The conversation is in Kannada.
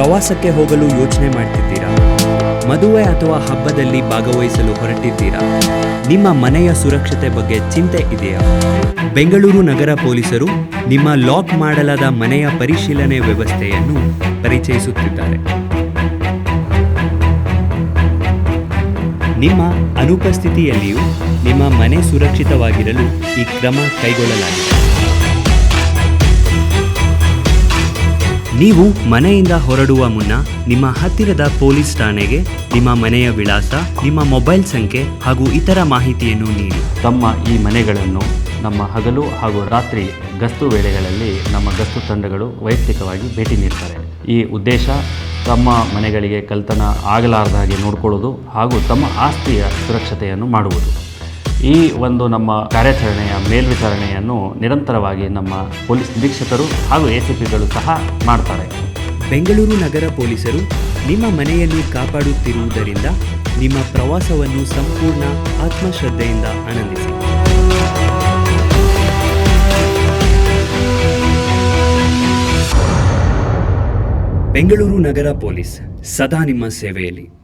ಪ್ರವಾಸಕ್ಕೆ ಹೋಗಲು ಯೋಚನೆ ಮಾಡ್ತಿದ್ದೀರಾ? ಮದುವೆ ಅಥವಾ ಹಬ್ಬದಲ್ಲಿ ಭಾಗವಹಿಸಲು ಹೊರಟಿದ್ದೀರಾ? ನಿಮ್ಮ ಮನೆಯ ಸುರಕ್ಷತೆ ಬಗ್ಗೆ ಚಿಂತೆ ಇದೆಯಾ? ಬೆಂಗಳೂರು ನಗರ ಪೊಲೀಸರು ನಿಮ್ಮ ಲಾಕ್ ಮಾಡಲಾದ ಮನೆಯ ಪರಿಶೀಲನೆ ವ್ಯವಸ್ಥೆಯನ್ನು ಪರಿಚಯಿಸುತ್ತಿದ್ದಾರೆ. ನಿಮ್ಮ ಅನುಪಸ್ಥಿತಿಯಲ್ಲಿಯೂ ನಿಮ್ಮ ಮನೆ ಸುರಕ್ಷಿತವಾಗಿರಲು ಈ ಕ್ರಮ ಕೈಗೊಳ್ಳಲಾಗಿದೆ. ನೀವು ಮನೆಯಿಂದ ಹೊರಡುವ ಮುನ್ನ ನಿಮ್ಮ ಹತ್ತಿರದ ಪೊಲೀಸ್ ಠಾಣೆಗೆ, ನಿಮ್ಮ ಮನೆಯ ವಿಳಾಸ, ನಿಮ್ಮ ಮೊಬೈಲ್ ಸಂಖ್ಯೆ ಹಾಗೂ ಇತರ ಮಾಹಿತಿಯನ್ನು ನೀಡಿ. ತಮ್ಮ ಈ ಮನೆಗಳನ್ನು ನಮ್ಮ ಹಗಲು ಹಾಗೂ ರಾತ್ರಿ ಗಸ್ತು ವೇಳೆಗಳಲ್ಲಿ ನಮ್ಮ ಗಸ್ತು ತಂಡಗಳು ವೈಯಕ್ತಿಕವಾಗಿ ಭೇಟಿ ನೀಡ್ತಾರೆ. ಈ ಉದ್ದೇಶ ತಮ್ಮ ಮನೆಗಳಿಗೆ ಕಲ್ತನ ಆಗಲಾರದ ಹಾಗೆ ಹಾಗೂ ತಮ್ಮ ಆಸ್ತಿಯ ಸುರಕ್ಷತೆಯನ್ನು ಮಾಡುವುದು. ಈ ಒಂದು ನಮ್ಮ ಕಾರ್ಯಾಚರಣೆಯ ಮೇಲ್ವಿಚಾರಣೆಯನ್ನು ನಿರಂತರವಾಗಿ ನಮ್ಮ ಪೊಲೀಸ್ ನಿರೀಕ್ಷಕರು ಹಾಗೂ ಎಸಿಪಿಗಳು ಸಹ ಮಾಡ್ತಾರೆ. ಬೆಂಗಳೂರು ನಗರ ಪೊಲೀಸರು ನಿಮ್ಮ ಮನೆಯನ್ನು ಕಾಪಾಡುತ್ತಿರುವುದರಿಂದ ನಿಮ್ಮ ಪ್ರವಾಸವನ್ನು ಸಂಪೂರ್ಣ ಆತ್ಮಶ್ರದ್ಧೆಯಿಂದ ಆನಂದಿಸಿ. ಬೆಂಗಳೂರು ನಗರ ಪೊಲೀಸ್ ಸದಾ ನಿಮ್ಮ ಸೇವೆಯಲ್ಲಿ.